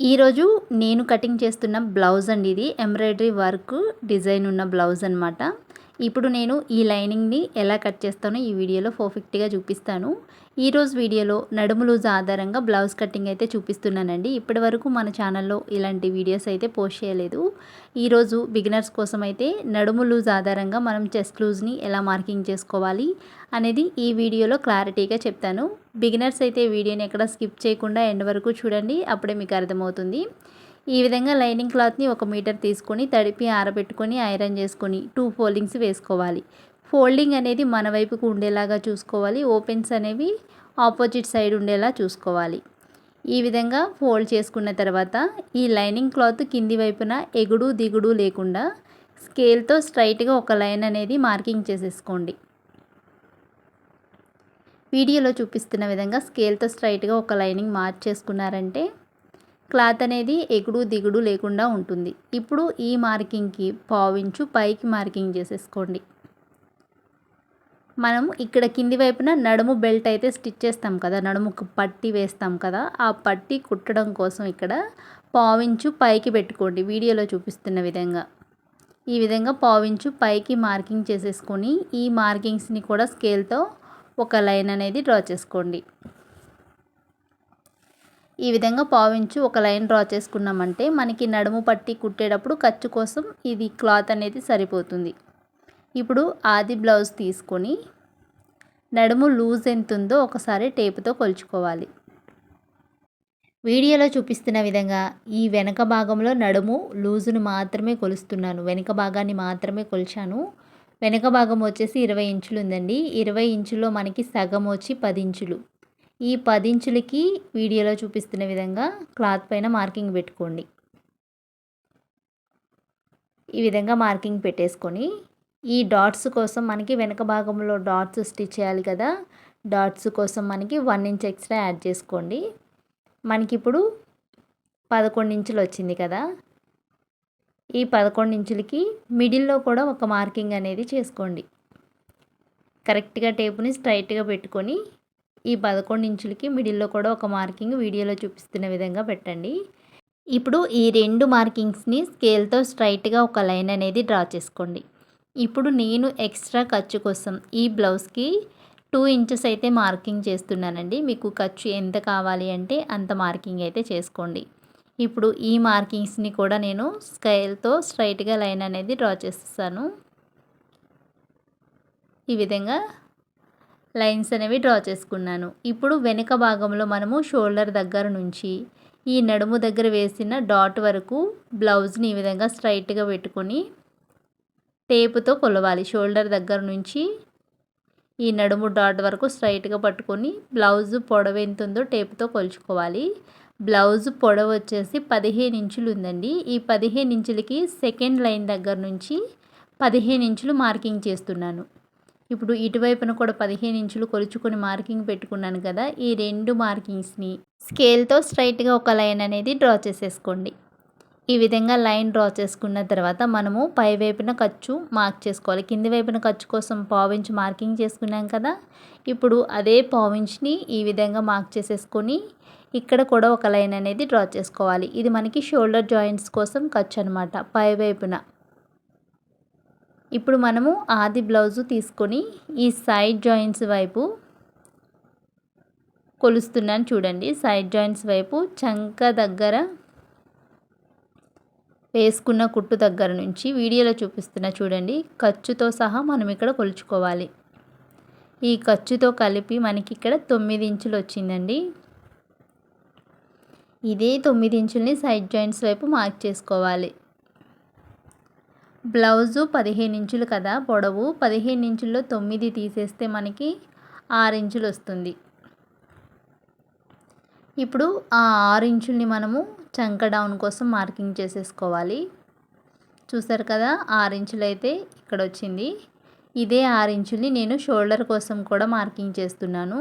ఈరోజు నేను కటింగ్ చేస్తున్న బ్లౌజ్ అండి ఇది. ఎంబ్రాయిడరీ వర్క్ డిజైన్ ఉన్న బ్లౌజ్ అనమాట ఇప్పుడు నేను ఈ లైనింగ్ని ఎలా కట్ చేస్తానో ఈ వీడియోలో పర్ఫెక్ట్గా చూపిస్తాను. ఈరోజు వీడియోలో నడుము లూజ్ ఆధారంగా బ్లౌజ్ కటింగ్ అయితే చూపిస్తున్నానండి. ఇప్పటి వరకు మన ఛానల్లో ఇలాంటి వీడియోస్ అయితే పోస్ట్ చేయలేదు. ఈరోజు బిగినర్స్ కోసం అయితే నడుము లూజ్ ఆధారంగా మనం చెస్ట్ లూజ్ని ఎలా మార్కింగ్ చేసుకోవాలి అనేది ఈ వీడియోలో క్లారిటీగా చెప్తాను. బిగినర్స్ అయితే వీడియోని ఎక్కడ స్కిప్ చేయకుండా ఎండ్ వరకు చూడండి అప్పుడే మీకు అర్థమవుతుంది. ఈ విధంగా లైనింగ్ క్లాత్ని ఒక మీటర్ తీసుకొని తడిపి ఆరబెట్టుకొని ఐరన్ చేసుకొని టూ ఫోల్డింగ్స్ వేసుకోవాలి. ఫోల్డింగ్ అనేది మన వైపుకు ఉండేలాగా చూసుకోవాలి. ఓపెన్స్ అనేవి ఆపోజిట్ సైడ్ ఉండేలా చూసుకోవాలి. ఈ విధంగా ఫోల్డ్ చేసుకున్న తర్వాత ఈ లైనింగ్ క్లాత్ కింది వైపున ఎగుడు దిగుడు లేకుండా స్కేల్తో స్ట్రైట్గా ఒక లైన్ అనేది మార్కింగ్ చేసేసుకోండి. వీడియోలో చూపిస్తున్న విధంగా స్కేల్తో స్ట్రైట్గా ఒక లైనింగ్ మార్క్ చేసుకున్నారంటే క్లాత్ అనేది ఎగుడు దిగుడు లేకుండా ఉంటుంది. ఇప్పుడు ఈ మార్కింగ్కి పావించు పైకి మార్కింగ్ చేసేసుకోండి. మనం ఇక్కడ కింది వైపున నడుము బెల్ట్ అయితే స్టిచ్ చేస్తాం కదా నడుముకు పట్టి వేస్తాం కదా ఆ పట్టి కుట్టడం కోసం ఇక్కడ పావించు పైకి పెట్టుకోండి వీడియోలో చూపిస్తున్న విధంగా. ఈ విధంగా పావించు పైకి మార్కింగ్ చేసేసుకొని ఈ మార్కింగ్స్ని కూడా స్కేల్తో ఒక లైన్ అనేది డ్రా చేసుకోండి. ఈ విధంగా పావించు ఒక లైన్ డ్రా చేసుకున్నామంటే మనకి నడుము పట్టి కుట్టేటప్పుడు ఖర్చు కోసం ఇది క్లాత్ అనేది సరిపోతుంది. ఇప్పుడు ఆది బ్లౌజ్ తీసుకొని నడుము లూజ్ ఎంత ఉందో ఒకసారి టేపుతో కొలుచుకోవాలి. వీడియోలో చూపిస్తున్న విధంగా ఈ వెనక భాగంలో నడుము లూజును మాత్రమే కొలుస్తున్నాను. వెనక భాగాన్ని మాత్రమే కొలిచాను. వెనక భాగం వచ్చేసి ఇరవై ఇంచులు ఉందండి. ఇరవై ఇంచులో మనకి సగం వచ్చి పది ఇంచులు. ఈ పది ఇంచులకి వీడియోలో చూపిస్తున్న విధంగా క్లాత్ పైన మార్కింగ్ పెట్టుకోండి. ఈ విధంగా మార్కింగ్ పెట్టేసుకొని ఈ డాట్స్ కోసం మనకి వెనక భాగంలో డాట్స్ స్టిచ్ చేయాలి కదా డాట్స్ కోసం మనకి వన్ ఇంచ్ ఎక్స్ట్రా యాడ్ చేసుకోండి. మనకి ఇప్పుడు పదకొండు ఇంచులు వచ్చింది కదా ఈ పదకొండు ఇంచులకి మిడిల్లో కూడా ఒక మార్కింగ్ అనేది చేసుకోండి. కరెక్ట్గా టేపుని స్ట్రైట్గా పెట్టుకొని ఈ పదకొండు ఇంచులకి మిడిల్లో కూడా ఒక మార్కింగ్ వీడియోలో చూపిస్తున్న విధంగా పెట్టండి. ఇప్పుడు ఈ రెండు మార్కింగ్స్ని స్కేల్తో స్ట్రైట్గా ఒక లైన్ అనేది డ్రా చేసుకోండి. ఇప్పుడు నేను ఎక్స్ట్రా ఖర్చు కోసం ఈ బ్లౌజ్కి టూ ఇంచెస్ అయితే మార్కింగ్ చేస్తున్నానండి. మీకు ఖర్చు ఎంత కావాలి అంటే అంత మార్కింగ్ అయితే చేసుకోండి. ఇప్పుడు ఈ మార్కింగ్స్ని కూడా నేను స్కేల్తో స్ట్రైట్గా లైన్ అనేది డ్రా చేస్తాను. ఈ విధంగా లైన్స్ అనేవి డ్రా చేసుకున్నాను. ఇప్పుడు వెనుక భాగంలో మనము షోల్డర్ దగ్గర నుంచి ఈ నడుము దగ్గర వేసిన డాట్ వరకు బ్లౌజ్ని ఈ విధంగా స్ట్రైట్గా పెట్టుకొని టేపుతో కొలవాలి. షోల్డర్ దగ్గర నుంచి ఈ నడుము డాట్ వరకు స్ట్రైట్గా పట్టుకొని బ్లౌజ్ పొడవు ఎంత ఉందో టేపుతో కొలుచుకోవాలి. బ్లౌజ్ పొడవు వచ్చేసి పదిహేను ఇంచులు ఉందండి. ఈ పదిహేను ఇంచులకి సెకండ్ లైన్ దగ్గర నుంచి పదిహేను ఇంచులు మార్కింగ్ చేస్తున్నాను. ఇప్పుడు ఇటువైపున కూడా పదిహేను ఇంచులు కొలుచుకొని మార్కింగ్ పెట్టుకున్నాను కదా ఈ రెండు మార్కింగ్స్ని స్కేల్తో స్ట్రైట్గా ఒక లైన్ అనేది డ్రా చేసేసుకోండి. ఈ విధంగా లైన్ డ్రా చేసుకున్న తర్వాత మనము పై వైపున ఖర్చు మార్క్ చేసుకోవాలి. కింది వైపున ఖర్చు కోసం పావించి మార్కింగ్ చేసుకున్నాం కదా ఇప్పుడు అదే పావించ్ని ఈ విధంగా మార్క్ చేసేసుకొని ఇక్కడ కూడా ఒక లైన్ అనేది డ్రా చేసుకోవాలి. ఇది మనకి షోల్డర్ జాయింట్స్ కోసం ఖర్చు అనమాట పై వైపున ఇప్పుడు మనము ఆది బ్లౌజు తీసుకొని ఈ సైడ్ జాయింట్స్ వైపు కొలుస్తున్నాను చూడండి. సైడ్ జాయింట్స్ వైపు చంక దగ్గర వేసుకున్న కుట్టు దగ్గర నుంచి వీడియోలో చూపిస్తున్న చూడండి. ఖర్చుతో సహా మనం ఇక్కడ కొలుచుకోవాలి. ఈ ఖర్చుతో కలిపి మనకి ఇక్కడ తొమ్మిది ఇంచులు వచ్చిందండి. ఇదే తొమ్మిది ఇంచుల్ని సైడ్ జాయింట్స్ వైపు మార్క్ చేసుకోవాలి. బ్లౌజు పదిహేను ఇంచులు కదా పొడవు పదిహేను ఇంచుల్లో తొమ్మిది తీసేస్తే మనకి ఆరు ఇంచులు వస్తుంది. ఇప్పుడు ఆ ఆరు ఇంచుల్ని మనము చంక డౌన్ కోసం మార్కింగ్ చేసేసుకోవాలి. చూసారు కదా ఆరు ఇంచులు అయితే ఇక్కడ వచ్చింది ఇదే ఆరు ఇంచుల్ని నేను షోల్డర్ కోసం కూడా మార్కింగ్ చేస్తున్నాను.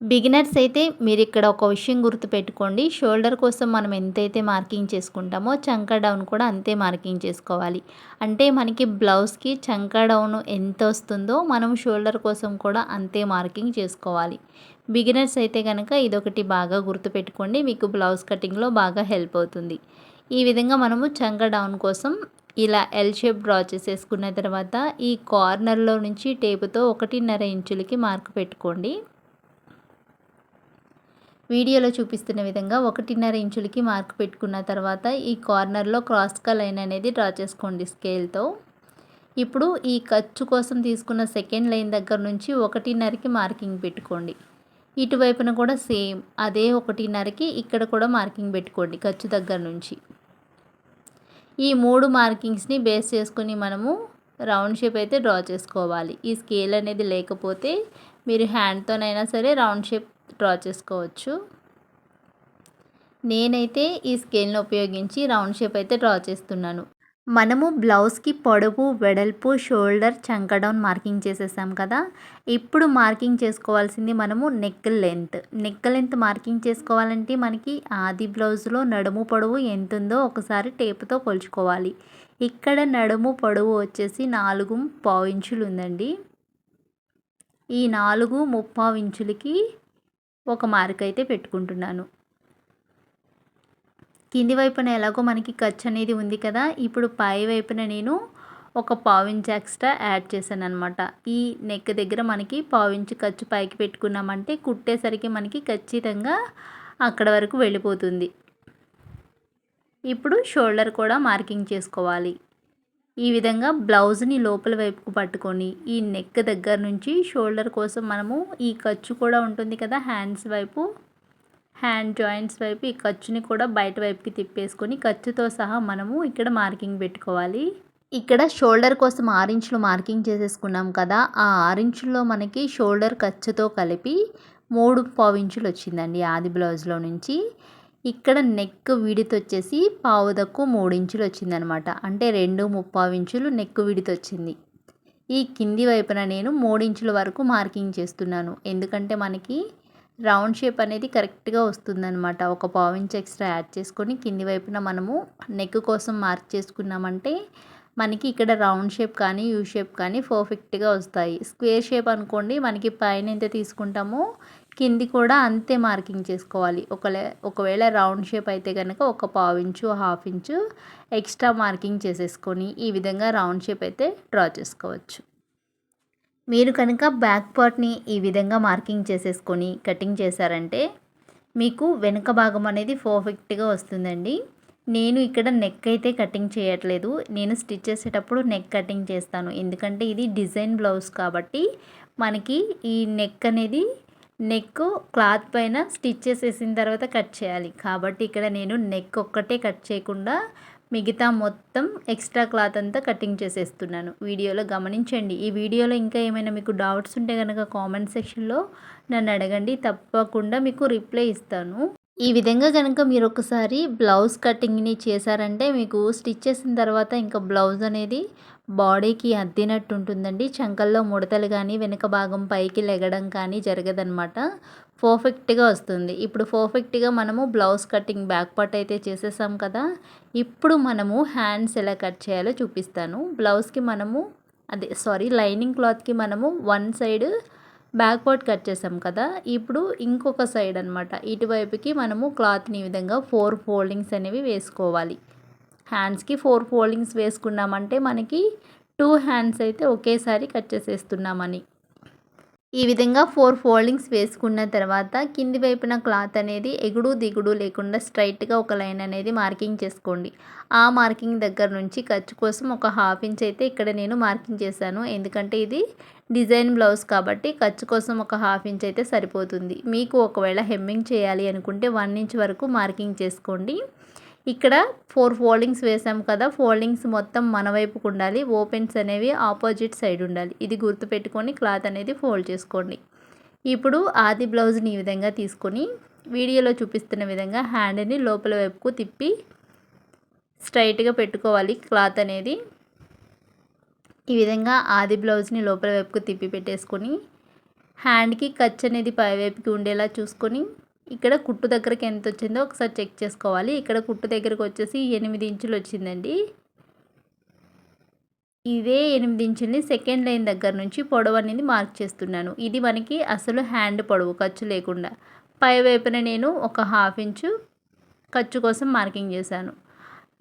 బిగినర్స్ అయితే మీరు ఇక్కడ ఒక విషయం గుర్తుపెట్టుకోండి. షోల్డర్ కోసం మనం ఎంతైతే మార్కింగ్ చేసుకుంటామో చంక డౌన్ కూడా అంతే మార్కింగ్ చేసుకోవాలి. అంటే మనకి బ్లౌజ్కి చంక డౌన్ ఎంత వస్తుందో మనం షోల్డర్ కోసం కూడా అంతే మార్కింగ్ చేసుకోవాలి. బిగినర్స్ అయితే కనుక ఇదొకటి బాగా గుర్తుపెట్టుకోండి. మీకు బ్లౌజ్ కటింగ్లో బాగా హెల్ప్ అవుతుంది. ఈ విధంగా మనము చంక డౌన్ కోసం ఇలా ఎల్ షేప్ డ్రా చేసేసుకున్న తర్వాత ఈ కార్నర్లో నుంచి టేపుతో ఒకటిన్నర ఇంచులకి మార్క్ పెట్టుకోండి. వీడియోలో చూపిస్తున్న విధంగా ఒకటిన్నర ఇంచులకి మార్క్ పెట్టుకున్న తర్వాత ఈ కార్నర్లో క్రాస్గా లైన్ అనేది డ్రా చేసుకోండి స్కేల్తో. ఇప్పుడు ఈ ఖర్చు కోసం తీసుకున్న సెకండ్ లైన్ దగ్గర నుంచి ఒకటిన్నరకి మార్కింగ్ పెట్టుకోండి. ఇటువైపున కూడా సేమ్ అదే ఒకటిన్నరకి ఇక్కడ కూడా మార్కింగ్ పెట్టుకోండి ఖర్చు దగ్గర నుంచి. ఈ మూడు మార్కింగ్స్ని బేస్ చేసుకుని మనము రౌండ్ షేప్ అయితే డ్రా చేసుకోవాలి. ఈ స్కేల్ అనేది లేకపోతే మీరు హ్యాండ్తోనైనా సరే రౌండ్ షేప్ డ్రా చేసుకోవచ్చు. నేనైతే ఈ స్కేల్ని ఉపయోగించి రౌండ్ షేప్ అయితే డ్రా చేస్తున్నాను. మనము బ్లౌజ్కి పొడవు వెడల్పు షోల్డర్ చంకడౌన్ మార్కింగ్ చేసేసాం కదా. ఇప్పుడు మార్కింగ్ చేసుకోవాల్సింది మనము neck length neck length marking చేసుకోవాలంటే మనకి ఆది బ్లౌజ్లో నడుము పొడవు ఎంత ఉందో ఒకసారి టేపుతో కొలుచుకోవాలి. ఇక్కడ నడుము పొడవు వచ్చేసి నాలుగు పావు ఇంచులు ఉందండి. ఈ నాలుగు ముప్పావు ఇంచులకి ఒక మార్క్ అయితే పెట్టుకుంటున్నాను. కింది వైపున ఎలాగో మనకి ఖర్చు అనేది ఉంది కదా ఇప్పుడు పై వైపున నేను ఒక పావించ్ ఎక్స్ట్రా యాడ్ చేశాను అనమాట ఈ నెక్ దగ్గర మనకి పావించి ఖర్చు పైకి పెట్టుకున్నామంటే కుట్టేసరికి మనకి ఖచ్చితంగా అక్కడ వరకు వెళ్ళిపోతుంది. ఇప్పుడు షోల్డర్ కూడా మార్కింగ్ చేసుకోవాలి. ఈ విధంగా బ్లౌజ్ని లోపల వైపుకు పట్టుకొని ఈ నెక్ దగ్గర నుంచి షోల్డర్ కోసం మనము ఈ ఖర్చు కూడా ఉంటుంది కదా హ్యాండ్స్ వైపు హ్యాండ్ జాయింట్స్ వైపు ఈ ఖర్చుని కూడా బయట వైపుకి తిప్పేసుకొని ఖర్చుతో సహా మనము ఇక్కడ మార్కింగ్ పెట్టుకోవాలి. ఇక్కడ షోల్డర్ కోసం ఆరించులు మార్కింగ్ చేసేసుకున్నాం కదా ఆ ఆరించుల్లో మనకి షోల్డర్ ఖర్చుతో కలిపి మూడు పావించులు వచ్చిందండి ఆది బ్లౌజ్లో నుంచి. ఇక్కడ నెక్ విడితొచ్చేసి పావు తక్కువ మూడు ఇంచులు వచ్చిందనమాట అంటే రెండు ముప్పావు ఇంచులు నెక్ విడితొచ్చింది. ఈ కింది వైపున నేను మూడు ఇంచుల వరకు మార్కింగ్ చేస్తున్నాను. ఎందుకంటే మనకి రౌండ్ షేప్ అనేది కరెక్ట్గా వస్తుందన్నమాట ఒక పావు ఇంచ్ ఎక్స్ట్రా యాడ్ చేసుకొని కింది వైపున మనము నెక్ కోసం మార్క్ చేసుకున్నామంటే మనకి ఇక్కడ రౌండ్ షేప్ కానీ యూ షేప్ కానీ పర్ఫెక్ట్గా వస్తాయి. స్క్వేర్ షేప్ అనుకోండి మనకి పైన ఎంత తీసుకుంటామో కింది కూడా అంతే మార్కింగ్ చేసుకోవాలి. ఒకలే ఒకవేళ రౌండ్ షేప్ అయితే కనుక ఒక పావు inch half inch extra marking చేసేసుకొని ఈ విధంగా రౌండ్ షేప్ అయితే డ్రా చేసుకోవచ్చు. మీరు కనుక బ్యాక్ పార్ట్ని ఈ విధంగా మార్కింగ్ చేసేసుకొని కటింగ్ చేశారంటే మీకు వెనుక భాగం అనేది పర్ఫెక్ట్గా వస్తుందండి. నేను ఇక్కడ నెక్ అయితే కటింగ్ చేయట్లేదు. నేను స్టిచ్ చేసేటప్పుడు నెక్ కటింగ్ చేస్తాను. ఎందుకంటే ఇది డిజైన్ బ్లౌజ్ కాబట్టి మనకి ఈ నెక్ అనేది నెక్ క్లాత్ పైన స్టిచ్ చేసేసిన తర్వాత కట్ చేయాలి. కాబట్టి ఇక్కడ నేను నెక్ ఒక్కటే కట్ చేయకుండా మిగతా మొత్తం ఎక్స్ట్రా క్లాత్ అంతా కటింగ్ చేసేస్తున్నాను. వీడియోలో గమనించండి. ఈ వీడియోలో ఇంకా ఏమైనా మీకు డౌట్స్ ఉంటే కనుక కామెంట్ సెక్షన్లో నన్ను అడగండి. తప్పకుండా మీకు రిప్లై ఇస్తాను. ఈ విధంగా కనుక మీరు ఒకసారి బ్లౌజ్ కటింగ్ని చేశారంటే మీకు స్టిచ్ చేసిన తర్వాత ఇంకా బ్లౌజ్ అనేది బాడీకి అద్దినట్టు ఉంటుందండి చంకల్లో ముడతలు కానీ వెనుక భాగం పైకి లెగడం కానీ జరగదనమాట పర్ఫెక్ట్గా వస్తుంది. ఇప్పుడు పర్ఫెక్ట్గా మనము బ్లౌజ్ కటింగ్ బ్యాక్ పార్ట్ అయితే చేసేసాం కదా. ఇప్పుడు మనము హ్యాండ్స్ ఎలా కట్ చేయాలో చూపిస్తాను. బ్లౌజ్కి మనము అదే సారీ లైనింగ్ క్లాత్కి మనము one side back part cut చేసాం కదా. ఇప్పుడు ఇంకొక సైడ్ అనమాట ఇటువైపుకి మనము క్లాత్ని ఈ విధంగా ఫోర్ ఫోల్డింగ్స్ అనేవి వేసుకోవాలి. హ్యాండ్స్కి ఫోర్ ఫోల్డింగ్స్ వేసుకున్నామంటే మనకి టూ హ్యాండ్స్ అయితే ఒకేసారి కట్ చేసేస్తున్నామని. ఈ విధంగా ఫోర్ ఫోల్డింగ్స్ వేసుకున్న తర్వాత కింది వైపున క్లాత్ అనేది ఎగుడు దిగుడు లేకుండా స్ట్రైట్గా ఒక లైన్ అనేది మార్కింగ్ చేసుకోండి. ఆ మార్కింగ్ దగ్గర నుంచి ఖర్చు కోసం ఒక హాఫ్ ఇంచ్ అయితే ఇక్కడ నేను మార్కింగ్ చేశాను. ఎందుకంటే ఇది డిజైన్ బ్లౌజ్ కాబట్టి ఖర్చు కోసం ఒక హాఫ్ ఇంచ్ అయితే సరిపోతుంది. మీకు ఒకవేళ హెమ్మింగ్ చేయాలి అనుకుంటే వన్ ఇంచ్ వరకు మార్కింగ్ చేసుకోండి. ఇక్కడ ఫోర్ ఫోల్డింగ్స్ వేసాం కదా. ఫోల్డింగ్స్ మొత్తం మన వైపుకు ఉండాలి. ఓపెన్స్ అనేవి ఆపోజిట్ సైడ్ ఉండాలి. ఇది గుర్తుపెట్టుకొని క్లాత్ అనేది ఫోల్డ్ చేసుకోండి. ఇప్పుడు ఆది బ్లౌజ్ని ఈ విధంగా తీసుకొని వీడియోలో చూపిస్తున్న విధంగా హ్యాండ్ని లోపల వైపుకు తిప్పి స్ట్రైట్గా పెట్టుకోవాలి క్లాత్ అనేది. ఈ విధంగా ఆది బ్లౌజ్ని లోపల వైపుకు తిప్పి పెట్టేసుకొని హ్యాండ్కి ఖర్చు అనేది పైవైపుకి ఉండేలా చూసుకొని ఇక్కడ కుట్టు దగ్గరికి ఎంత వచ్చిందో ఒకసారి చెక్ చేసుకోవాలి. ఇక్కడ కుట్టు దగ్గరకు వచ్చేసి ఎనిమిది ఇంచులు వచ్చిందండి. ఇదే ఎనిమిది ఇంచుల్ని సెకండ్ లైన్ దగ్గర నుంచి పొడవు అనేది మార్క్ చేస్తున్నాను. ఇది మనకి అసలు హ్యాండ్ పొడవు ఖర్చు లేకుండా. పై వైపున నేను ఒక హాఫ్ ఇంచు ఖర్చు కోసం మార్కింగ్ చేశాను.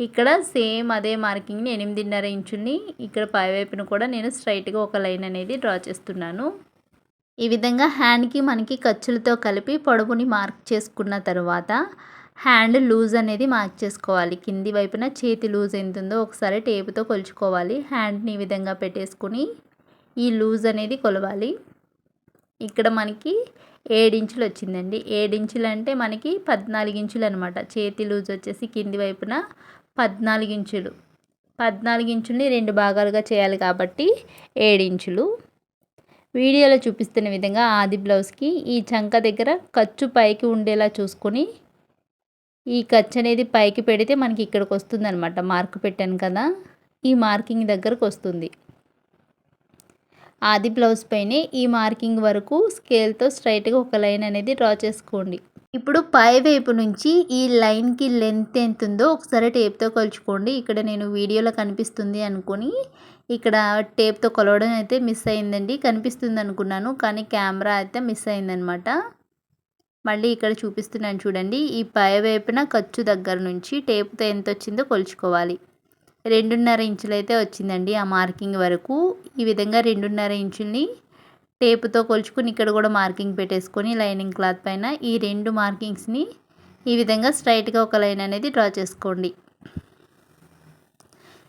ఇక్కడ సేమ్ అదే మార్కింగ్ని ఎనిమిదిన్నర ఇంచుల్ని ఇక్కడ పై వైపున కూడా నేను స్ట్రైట్గా ఒక లైన్ అనేది డ్రా చేస్తున్నాను. ఈ విధంగా హ్యాండ్కి మనకి ఖర్చులతో కలిపి పొడవుని మార్క్ చేసుకున్న తర్వాత హ్యాండ్ లూజ్ అనేది మార్క్ చేసుకోవాలి. కింది వైపున చేతి లూజ్ ఎంత ఉందో ఒకసారి టేపుతో కొలుచుకోవాలి. హ్యాండ్ని ఈ విధంగా పెట్టేసుకుని ఈ లూజ్ అనేది కొలవాలి. ఇక్కడ మనకి ఏడించులు వచ్చిందండి. ఏడించులు అంటే మనకి పద్నాలుగు ఇంచులు అనమాట చేతి లూజ్ వచ్చేసి కింది వైపున పద్నాలుగు ఇంచులు. పద్నాలుగు ఇంచుల్ని రెండు భాగాలుగా చేయాలి కాబట్టి ఏడించులు వీడియోలో చూపిస్తున్న విధంగా ఆది బ్లౌజ్కి ఈ చంక దగ్గర ఖర్చు పైకి ఉండేలా చూసుకొని ఈ ఖర్చు అనేది పైకి పెడితే మనకి ఇక్కడికి వస్తుంది అనమాట మార్క్ పెట్టాను కదా ఈ మార్కింగ్ దగ్గరకు వస్తుంది. ఆది బ్లౌజ్ పైనే ఈ మార్కింగ్ వరకు స్కేల్తో స్ట్రైట్గా ఒక లైన్ అనేది డ్రా చేసుకోండి. ఇప్పుడు పై వైపు నుంచి ఈ లైన్కి లెంత్ ఎంత ఉందో ఒకసారి టేప్తో కొలుచుకోండి. ఇక్కడ నేను వీడియోలో కనిపిస్తుంది అనుకొని ఇక్కడ టేప్తో కొలవడం అయితే మిస్ అయిందండి. కనిపిస్తుంది అనుకున్నాను కానీ కెమెరా అయితే మిస్ అయిందనమాట. మళ్ళీ ఇక్కడ చూపిస్తున్నాను చూడండి. ఈ పై వైపున ఖర్చు దగ్గర నుంచి టేప్తో ఎంత వచ్చిందో కొలుచుకోవాలి. రెండున్నర ఇంచులు అయితే వచ్చిందండి ఆ మార్కింగ్ వరకు. ఈ విధంగా రెండున్నర ఇంచుల్ని టేపుతో కొలుచుకొని ఇక్కడ కూడా మార్కింగ్ పెట్టేసుకొని లైనింగ్ క్లాత్ పైన ఈ రెండు మార్కింగ్స్ని ఈ విధంగా స్ట్రైట్గా ఒక లైన్ అనేది డ్రా చేసుకోండి.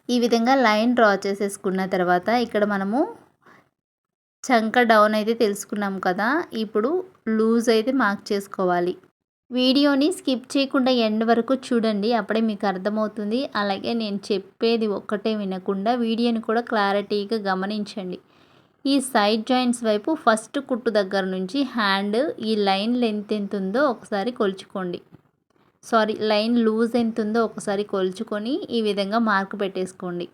ఈ విధంగా లైన్ డ్రా చేసేసుకున్న తర్వాత ఇక్కడ మనము చంక డౌన్ అయితే తెలుసుకున్నాం కదా ఇప్పుడు లూజ్ అయితే మార్క్ చేసుకోవాలి. వీడియోని స్కిప్ చేయకుండా ఎండ్ వరకు చూడండి అప్పుడే మీకు అర్థమవుతుంది. అలాగే నేను చెప్పేది ఒక్కటే వినకుండా వీడియోని కూడా క్లారిటీగా గమనించండి. ఈ సైడ్ జాయింట్స్ వైపు ఫస్ట్ కుట్టు దగ్గర నుంచి హ్యాండ్ ఈ లైన్ లెంత్ ఎంత ఉందో ఒకసారి కొలుచుకోండి. సారీ లైన్ లూజ్ ఎంత ఉందో ఒకసారి కొలుచుకొని ఈ విధంగా మార్క్ పెట్టేసుకోండి.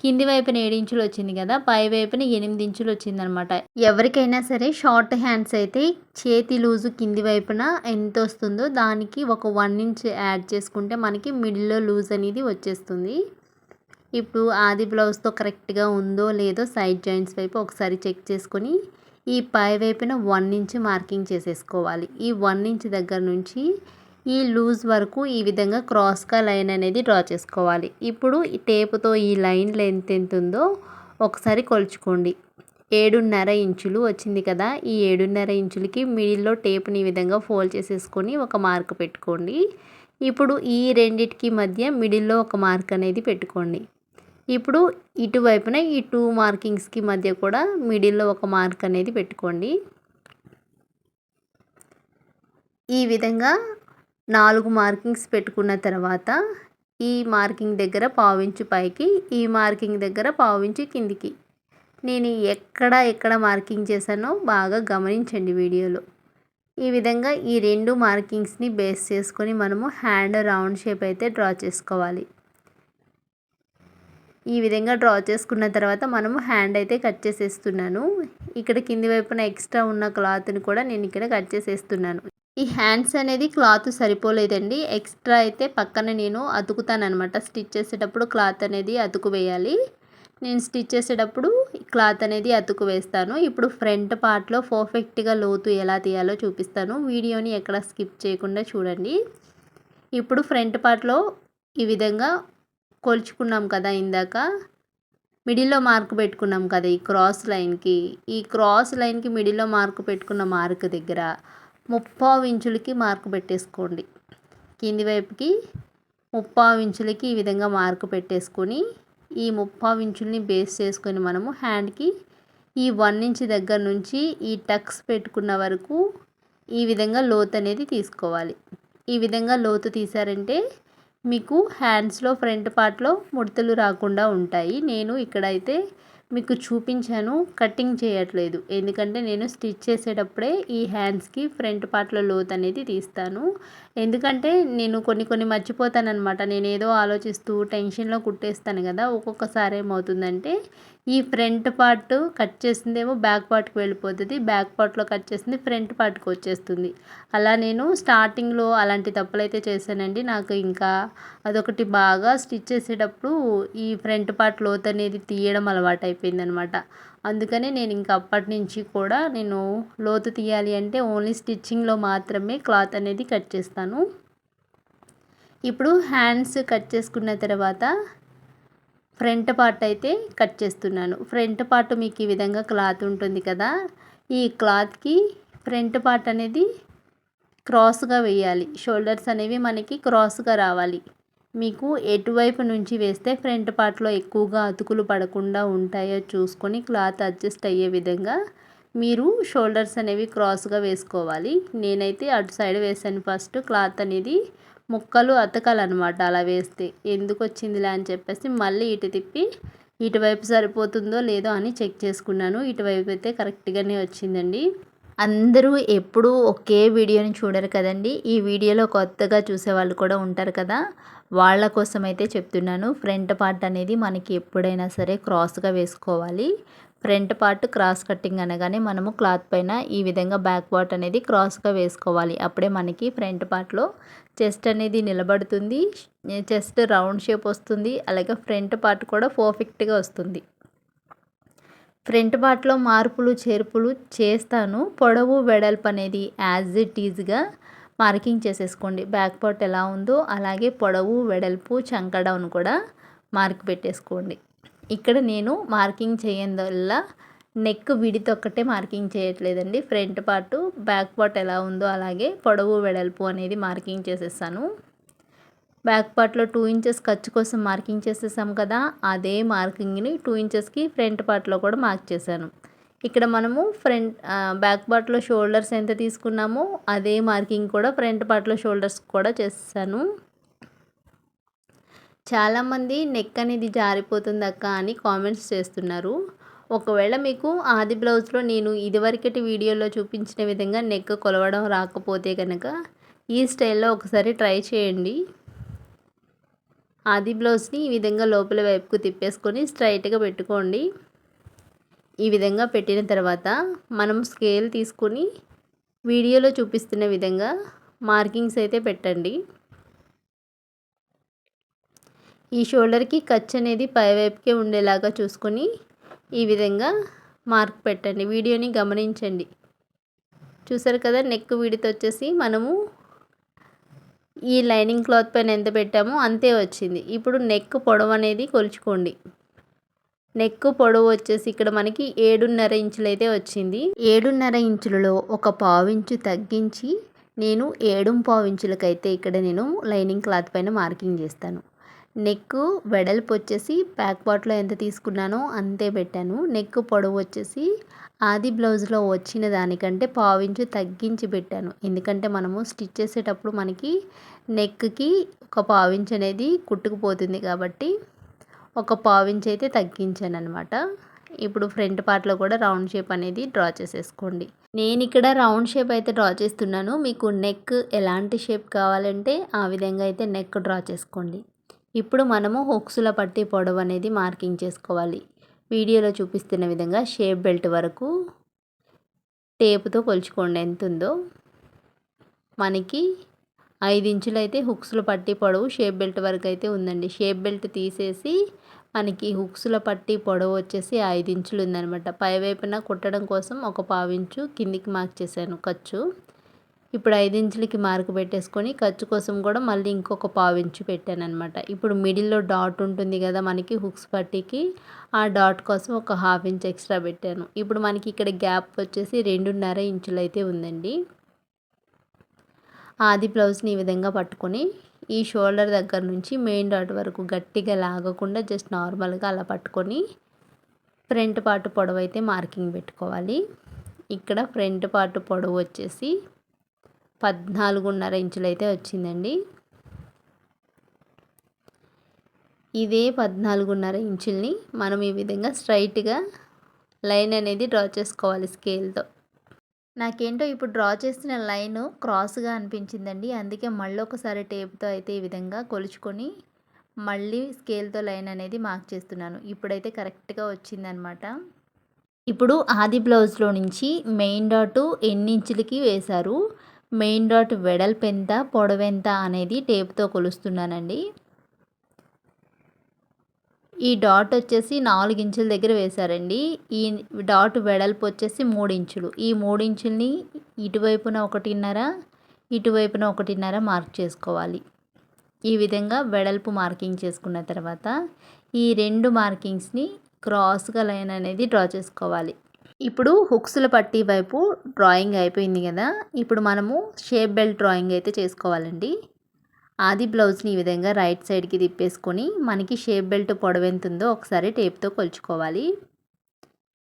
కింది వైపున ఏడు ఇంచులు వచ్చింది కదా పై వైపున ఎనిమిది ఇంచులు వచ్చిందనమాట. ఎవరికైనా సరే షార్ట్ హ్యాండ్స్ అయితే చేతి లూజు కింది వైపున ఎంత వస్తుందో దానికి ఒక వన్ ఇంచ్ యాడ్ చేసుకుంటే మనకి మిడిల్లో లూజ్ అనేది వచ్చేస్తుంది. ఇప్పుడు ఆది బ్లౌజ్తో కరెక్ట్గా ఉందో లేదో సైడ్ జాయింట్స్ వైపు ఒకసారి చెక్ చేసుకొని ఈ పై వైపున వన్ ఇంచ్ మార్కింగ్ చేసేసుకోవాలి. ఈ వన్ ఇంచ్ దగ్గర నుంచి ఈ లూజ్ వరకు ఈ విధంగా క్రాస్గా లైన్ అనేది డ్రా చేసుకోవాలి. ఇప్పుడు ఈ టేపుతో ఈ లైన్ లెంత్ ఎంత ఉందో ఒకసారి కొలుచుకోండి. ఏడున్నర ఇంచులు వచ్చింది కదా ఈ ఏడున్నర ఇంచులకి మిడిల్లో టేప్ని ఈ విధంగా ఫోల్డ్ చేసేసుకొని ఒక మార్క్ పెట్టుకోండి. ఇప్పుడు ఈ రెండిటికి మధ్య మిడిల్లో ఒక మార్క్ అనేది పెట్టుకోండి. ఇప్పుడు ఇటువైపున ఈ టూ మార్కింగ్స్కి మధ్య కూడా మిడిల్లో ఒక మార్క్ అనేది పెట్టుకోండి. ఈ విధంగా నాలుగు మార్కింగ్స్ పెట్టుకున్న తర్వాత ఈ మార్కింగ్ దగ్గర పావించు పైకి ఈ మార్కింగ్ దగ్గర పావించు కిందికి. నేను ఎక్కడ ఎక్కడ మార్కింగ్ చేశానో బాగా గమనించండి వీడియోలో. ఈ విధంగా ఈ రెండు మార్కింగ్స్ని బేస్ చేసుకొని మనము హ్యాండ్ రౌండ్ షేప్ అయితే డ్రా చేసుకోవాలి. ఈ విధంగా డ్రా చేసుకున్న తర్వాత మనము హ్యాండ్ అయితే కట్ చేసేస్తున్నాను. ఇక్కడ కింది వైపున ఎక్స్ట్రా ఉన్న క్లాత్ని కూడా నేను ఇక్కడ కట్ చేసేస్తున్నాను. ఈ హ్యాండ్స్ అనేది క్లాత్ సరిపోలేదండి. ఎక్స్ట్రా అయితే పక్కన నేను అతుకుతానమాట స్టిచ్ చేసేటప్పుడు క్లాత్ అనేది అతుకు వేయాలి. నేను స్టిచ్ చేసేటప్పుడు క్లాత్ అనేది అతుకు వేస్తాను. ఇప్పుడు ఫ్రంట్ పార్ట్లో పర్ఫెక్ట్గా లోతు ఎలా తీయాలో చూపిస్తాను. వీడియోని ఎక్కడ స్కిప్ చేయకుండా చూడండి. ఇప్పుడు ఫ్రంట్ పార్ట్లో ఈ విధంగా కొలుచుకున్నాం కదా ఇందాక. మిడిల్లో మార్క్ పెట్టుకున్నాం కదా ఈ క్రాస్ లైన్కి. ఈ క్రాస్ లైన్కి మిడిల్లో మార్క్ పెట్టుకున్న మార్క్ దగ్గర ముప్పావు ఇంచులకి మార్క్ పెట్టేసుకోండి. కింది వైపుకి ముప్పావు ఇంచులకి ఈ విధంగా మార్క్ పెట్టేసుకొని ఈ ముప్పావు ఇంచుల్ని బేస్ చేసుకొని మనము హ్యాండ్కి ఈ వన్ ఇంచ్ దగ్గర నుంచి ఈ టక్స్ పెట్టుకున్న వరకు ఈ విధంగా లోతు అనేది తీసుకోవాలి. ఈ విధంగా లోతు తీసారంటే మీకు హ్యాండ్స్లో ఫ్రంట్ పార్ట్లో ముడతలు రాకుండా ఉంటాయి. నేను ఇక్కడైతే మీకు చూపించాను కటింగ్ చేయట్లేదు. ఎందుకంటే నేను స్టిచ్ చేసేటప్పుడే ఈ హ్యాండ్స్కి ఫ్రంట్ పార్ట్లో లోత్ అనేది తీస్తాను. ఎందుకంటే నేను కొన్ని కొన్ని మర్చిపోతానమాట నేను ఏదో ఆలోచిస్తూ టెన్షన్లో కుట్టేస్తాను కదా ఒక్కొక్కసారి ఏమవుతుందంటే ఈ ఫ్రంట్ పార్ట్ కట్ చేసిందేమో బ్యాక్ పార్ట్కి వెళ్ళిపోతుంది. బ్యాక్ పార్ట్లో కట్ చేసింది ఫ్రంట్ పార్ట్కి వచ్చేస్తుంది. అలా నేను స్టార్టింగ్లో అలాంటి తప్పులు అయితే చేశానండి. నాకు ఇంకా అదొకటి బాగా స్టిచ్ చేసేటప్పుడు ఈ ఫ్రంట్ పార్ట్ లోత్ అనేది తీయడం అలవాటు అయిపోయింది అనమాట అందుకనే నేను ఇంకా అప్పటి నుంచి కూడా నేను లోతు తీయాలి అంటే ఓన్లీ స్టిచ్చింగ్లో మాత్రమే క్లాత్ అనేది కట్ చేస్తాను. ఇప్పుడు హ్యాండ్స్ కట్ చేసుకున్న తర్వాత ఫ్రంట్ పార్ట్ అయితే కట్ చేస్తున్నాను. ఫ్రంట్ పార్ట్ మీకు ఈ విధంగా క్లాత్ ఉంటుంది కదా ఈ క్లాత్కి ఫ్రంట్ పార్ట్ అనేది క్రాస్గా వేయాలి. షోల్డర్స్ అనేవి మనకి క్రాస్గా రావాలి. మీకు ఎటువైపు నుంచి వేస్తే ఫ్రంట్ పార్ట్లో ఎక్కువగా అతుకులు పడకుండా ఉంటాయో చూసుకొని క్లాత్ అడ్జస్ట్ అయ్యే విధంగా మీరు షోల్డర్స్ అనేవి క్రాస్గా వేసుకోవాలి. నేనైతే అటు సైడ్ వేసాను ఫస్ట్ క్లాత్ అనేది. ముక్కలు అతకాలన్నమాట అలా వేస్తే. ఎందుకు వచ్చిందిలే అని చెప్పేసి మళ్ళీ ఇటు తిప్పి ఇటువైపు సరిపోతుందో లేదో అని చెక్ చేసుకున్నాను. ఇటువైపు అయితే కరెక్ట్గానే వచ్చిందండి. అందరూ ఎప్పుడూ ఒకే వీడియోని చూడరు కదండి. ఈ వీడియోలో కొత్తగా చూసే వాళ్ళు కూడా ఉంటారు కదా. వాళ్ళ కోసం అయితే చెప్తున్నాను. ఫ్రంట్ పార్ట్ అనేది మనకి ఎప్పుడైనా సరే క్రాస్గా వేసుకోవాలి. ఫ్రంట్ పార్ట్ క్రాస్ కటింగ్ అనగానే మనము క్లాత్ పైన ఈ విధంగా బ్యాక్ పార్ట్ అనేది క్రాస్గా వేసుకోవాలి. అప్పుడే మనకి ఫ్రంట్ పార్ట్లో చెస్ట్ అనేది నిలబడుతుంది. చెస్ట్ రౌండ్ షేప్ వస్తుంది. అలాగే ఫ్రంట్ పార్ట్ కూడా పర్ఫెక్ట్గా వస్తుంది. ఫ్రంట్ పార్ట్లో మార్పులు చేర్పులు చేస్తాను. పొడవు వెడల్పు అనేది యాజ్ ఇట్ ఈజ్గా మార్కింగ్ చేసేసుకోండి. బ్యాక్ పార్ట్ ఎలా ఉందో అలాగే పొడవు వెడల్పు చంక డౌన్ కూడా మార్క్ పెట్టేసుకోండి. ఇక్కడ నేను మార్కింగ్ చేయందల్లా నెక్ విడితో ఒక్కటే మార్కింగ్ చేయట్లేదండి. ఫ్రంట్ పార్ట్ బ్యాక్ పార్ట్ ఎలా ఉందో అలాగే పొడవు వెడల్పు అనేది మార్కింగ్ చేసేసాను. బ్యాక్ పార్ట్లో టూ ఇంచెస్ ఖర్చు కోసం మార్కింగ్ చేసేసాం కదా అదే మార్కింగ్ని టూ ఇంచెస్కి ఫ్రంట్ పార్ట్లో కూడా మార్క్ చేశాను. ఇక్కడ మనము ఫ్రంట్ బ్యాక్ పార్ట్లో షోల్డర్స్ ఎంత తీసుకున్నామో అదే మార్కింగ్ కూడా ఫ్రంట్ పార్ట్లో షోల్డర్స్ కూడా చేస్తాను చాలామంది నెక్ అనేది జారిపోతుంది అక్క అని కామెంట్స్ చేస్తున్నారు. ఒకవేళ మీకు ఆది బ్లౌజ్లో నేను ఇదివరకటి వీడియోలో చూపించిన విధంగా నెక్ కొలవడం రాకపోతే కనుక ఈ స్టైల్లో ఒకసారి ట్రై చేయండి. ఆది బ్లౌజ్ని ఈ విధంగా లోపల వైపుకు తిప్పేసుకొని స్ట్రైట్గా పెట్టుకోండి. ఈ విధంగా పెట్టిన తర్వాత మనం స్కేల్ తీసుకొని వీడియోలో చూపిస్తున్న విధంగా మార్కింగ్స్ అయితే పెట్టండి. ఈ షోల్డర్కి ఖర్చు అనేది పైవైపుకే ఉండేలాగా చూసుకొని ఈ విధంగా మార్క్ పెట్టండి. వీడియోని గమనించండి. చూసారు కదా నెక్ విడితో వచ్చేసి మనము ఈ లైనింగ్ క్లాత్ పైన ఎంత పెట్టామో అంతే వచ్చింది. ఇప్పుడు నెక్ పొడవు అనేది కొలుచుకోండి. నెక్ పొడవు వచ్చేసి ఇక్కడ మనకి ఏడున్నర ఇంచులైతే వచ్చింది. ఏడున్నర ఇంచులలో ఒక పావించు తగ్గించి నేను ఏడు పావించులకైతే ఇక్కడ నేను లైనింగ్ క్లాత్ పైన మార్కింగ్ చేస్తాను. నెక్ వెడల్పు వచ్చేసి బ్యాక్ పార్ట్లో ఎంత తీసుకున్నానో అంతే పెట్టాను. నెక్ పొడవు వచ్చేసి ఆది బ్లౌజ్లో వచ్చిన దానికంటే పావించు తగ్గించి పెట్టాను. ఎందుకంటే మనము స్టిచ్ చేసేటప్పుడు మనకి నెక్కి ఒక పావించ్ అనేది కుట్టుకుపోతుంది కాబట్టి ఒక పావించ్ అయితే తగ్గించాను అనమాట ఇప్పుడు ఫ్రంట్ పార్ట్లో కూడా రౌండ్ షేప్ అనేది డ్రా చేసేసుకోండి. నేను ఇక్కడ రౌండ్ షేప్ అయితే డ్రా చేస్తున్నాను. మీకు నెక్ ఎలాంటి షేప్ కావాలంటే ఆ విధంగా అయితే నెక్ డ్రా చేసుకోండి. ఇప్పుడు మనము హుక్స్ల పట్టి పొడవు అనేది మార్కింగ్ చేసుకోవాలి. వీడియోలో చూపిస్తున్న విధంగా షేప్ బెల్ట్ వరకు టేపుతో కొలుచుకోండి. ఎంత ఉందో మనకి ఐదు ఇంచులు అయితే హుక్స్లు పట్టి పొడవు షేప్ బెల్ట్ వరకు అయితే ఉందండి. షేప్ బెల్ట్ తీసేసి మనకి హుక్స్ల పట్టి పొడవు వచ్చేసి ఐదు ఇంచులు ఉందనమాట పైవైపున కుట్టడం కోసం ఒక పావించు కిందికి మార్క్ చేశాను ఖర్చు. ఇప్పుడు ఐదు ఇంచులకి మార్క్ పెట్టేసుకొని ఖర్చు కోసం కూడా మళ్ళీ ఇంకొక పావించు పెట్టాను అనమాట ఇప్పుడు మిడిల్లో డాట్ ఉంటుంది కదా మనకి హుక్స్ పట్టికి ఆ డాట్ కోసం ఒక హాఫ్ ఇంచ్ ఎక్స్ట్రా పెట్టాను. ఇప్పుడు మనకి ఇక్కడ గ్యాప్ వచ్చేసి రెండున్నర ఇంచులు అయితే ఉందండి. ఆది బ్లౌజ్ని ఈ విధంగా పట్టుకొని ఈ షోల్డర్ దగ్గర నుంచి మెయిన్ డాట్ వరకు గట్టిగా లాగకుండా జస్ట్ నార్మల్గా అలా పట్టుకొని ఫ్రంట్ పార్ట్ పొడవు అయితే మార్కింగ్ పెట్టుకోవాలి. ఇక్కడ ఫ్రంట్ పార్ట్ పొడవు వచ్చేసి పద్నాలుగున్నర ఇంచులు అయితే వచ్చిందండి. ఇదే పద్నాలుగున్నర ఇంచుల్ని మనం ఈ విధంగా స్ట్రైట్గా లైన్ అనేది డ్రా చేసుకోవాలి స్కేల్తో. నాకేంటో ఇప్పుడు డ్రా చేసిన లైన్ క్రాస్గా అనిపించిందండి. అందుకే మళ్ళీ ఒకసారి టేప్తో అయితే ఈ విధంగా కొలుచుకొని మళ్ళీ స్కేల్తో లైన్ అనేది మార్క్ చేస్తున్నాను. ఇప్పుడైతే కరెక్ట్గా వచ్చిందనమాట. ఇప్పుడు ఆది బ్లౌజ్లో నుంచి మెయిన్ డాటు ఎన్ని ఇంచులకి వేశారు? మెయిన్ డాట్ వెడల్పు ఎంత పొడవెంత అనేది టేప్తో కొలుస్తున్నానండి. ఈ డాట్ వచ్చేసి నాలుగు ఇంచుల దగ్గర వేశారండి. ఈ డాట్ వెడల్పు వచ్చేసి మూడు ఇంచులు. ఈ మూడు ఇంచుల్ని ఇటువైపున ఒకటిన్నర ఇటువైపున ఒకటిన్నర మార్క్ చేసుకోవాలి. ఈ విధంగా వెడల్పు మార్కింగ్ చేసుకున్న తర్వాత ఈ రెండు మార్కింగ్స్ని క్రాస్గా లైన్ అనేది డ్రా చేసుకోవాలి. ఇప్పుడు హుక్స్ల పట్టీ వైపు డ్రాయింగ్ అయిపోయింది కదా ఇప్పుడు మనము షేప్ బెల్ట్ డ్రాయింగ్ అయితే చేసుకోవాలండి. ఆది బ్లౌజ్ని ఈ విధంగా రైట్ సైడ్కి తిప్పేసుకొని మనకి షేప్ బెల్ట్ పొడవు ఎంత ఉందో ఒకసారి టేప్తో కొలుచుకోవాలి.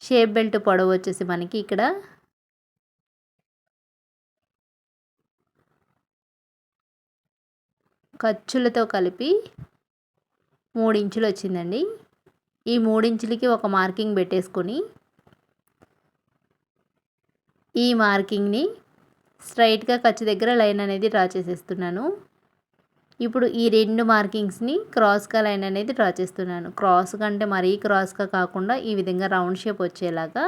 షేప్ బెల్ట్ పొడవు వచ్చేసి మనకి ఇక్కడ ఖర్చులతో కలిపి మూడు ఇంచులు వచ్చిందండి. ఈ మూడించులకి ఒక మార్కింగ్ పెట్టేసుకొని ఈ మార్కింగ్ని స్ట్రైట్గా ఖర్చు దగ్గర లైన్ అనేది డ్రా చేసేస్తున్నాను. ఇప్పుడు ఈ రెండు మార్కింగ్స్ని క్రాస్గా లైన్ అనేది డ్రా చేస్తున్నాను. క్రాస్ కంటే మరీ క్రాస్గా కాకుండా ఈ విధంగా రౌండ్ షేప్ వచ్చేలాగా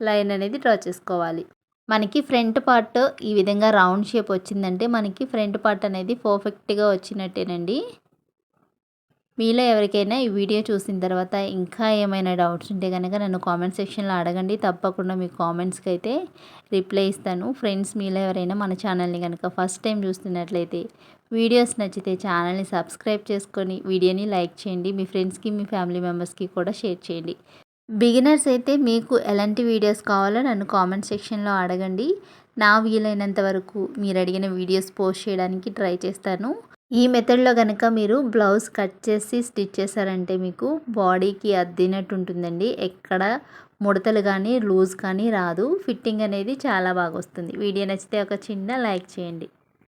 లైన్ అనేది డ్రా చేసుకోవాలి. మనకి ఫ్రంట్ పార్ట్ ఈ విధంగా రౌండ్ షేప్ వచ్చిందంటే మనకి ఫ్రంట్ పార్ట్ అనేది పర్ఫెక్ట్గా వచ్చినట్టేనండి. మీలో ఎవరికైనా ఈ వీడియో చూసిన తర్వాత ఇంకా ఏమైనా డౌట్స్ ఉంటే కనుక నన్ను కామెంట్ సెక్షన్లో అడగండి. తప్పకుండా మీ కామెంట్స్కి అయితే రిప్లై ఇస్తాను. ఫ్రెండ్స్ మీలో ఎవరైనా మన ఛానల్ని కనుక ఫస్ట్ టైం చూస్తున్నట్లయితే వీడియోస్ నచ్చితే ఛానల్ని సబ్స్క్రైబ్ చేసుకొని వీడియోని లైక్ చేయండి. మీ ఫ్రెండ్స్కి మీ ఫ్యామిలీ మెంబర్స్కి కూడా షేర్ చేయండి. బిగినర్స్ అయితే మీకు ఎలాంటి వీడియోస్ కావాలో నన్ను కామెంట్ సెక్షన్లో అడగండి. నా వీలైనంత వరకు మీరు అడిగిన వీడియోస్ పోస్ట్ చేయడానికి ట్రై చేస్తాను. ఈ మెథడ్లో కనుక మీరు బ్లౌజ్ కట్ చేసి స్టిచ్ చేశారంటే మీకు బాడీకి అద్దినట్టు ఉంటుందండి. ఎక్కడ ముడతలు కానీ లూజ్ కానీ రాదు. ఫిట్టింగ్ అనేది చాలా బాగా వస్తుంది. వీడియో నచ్చితే ఒక చిన్న లైక్ చేయండి.